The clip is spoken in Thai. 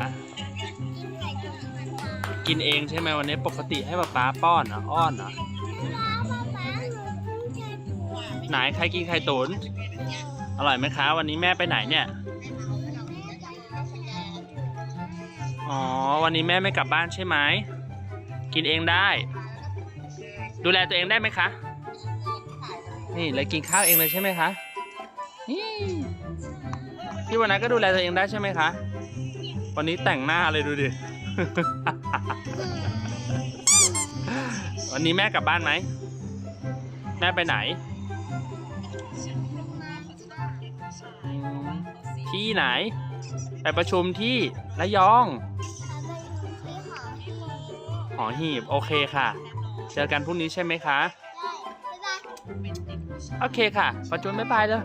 อะกินเองใช่ไหมวันนี้ปกติให้ป๊าป๊าป้อนเหรออ้อนเหรอไหนใครกินไข่ตุ๋นอร่อยไหมคะ วันนี้แม่ไปไหนเนี่ย อ๋อ วันนี้แม่ไม่กลับบ้านใช่ไหม กินเองได้ ดูแลตัวเองได้ไหมคะ นี่เลยกินข้าวเองเลยใช่ไหมคะนี่พี่วันนั้นก็ดูแลตัวเองได้ใช่ไหมคะ วันนี้แต่งหน้าเลยดูดิ วันนี้แม่กลับบ้านไหม แม่ไปไหนอืมที่ไหน ไปประชุมที่ระยอง หอหีบ โอเคค่ะ เจอกันพรุ่งนี้ใช่ไหมคะ โอเคค่ะประจุนไม่ไปเลย